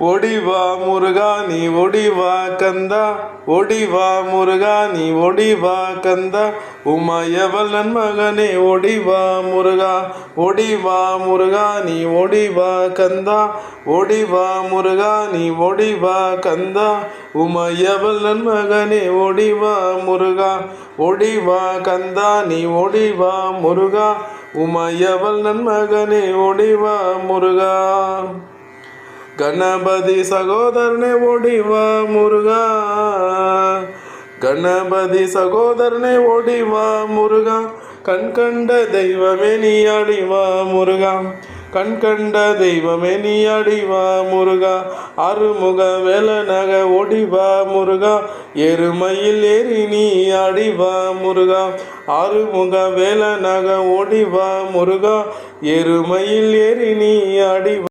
ஒடிவா முருகா நீ ஒடிவா கந்தா. ஒடிவா முருகா நீ ஒடிவா கந்தா. உமையவள் நன்மகனே ஒடிவா முருகா. ஒடிவா முருகா நீ ஒடிவா கந்தா. ஒடிவா முருகா நீ ஒடிவா கந்தா. உமையவள் நன்மகனே ஒடிவா முருகா. ஒடிவா கந்தா நீ ஒடிவா முருகா. உமையவள் நன்மகனே ஒடிவா முருகா. ಗಣಪತಿ ಸಹೋದರನೇ ಓಡಿವ ಮುರುಗ ಗಣಪತಿ ಸಹೋದರನೇ ಓಡಿವ ಮುರುಗ ಕಣ್ಕಂಡ ದೈವಮೇ ನೀ ಅಡಿವ ಮುರುಗ கண்கண்ட தெய்வமே நீ அடிவா முருகா அருமுக வேலனக ஒடிவா முருகா எருமையில் ஏறி நீ அடிவா முருகா அருமுக வேலனக ஒடிவா முருகா எருமையில் ஏறி நீ அடிவா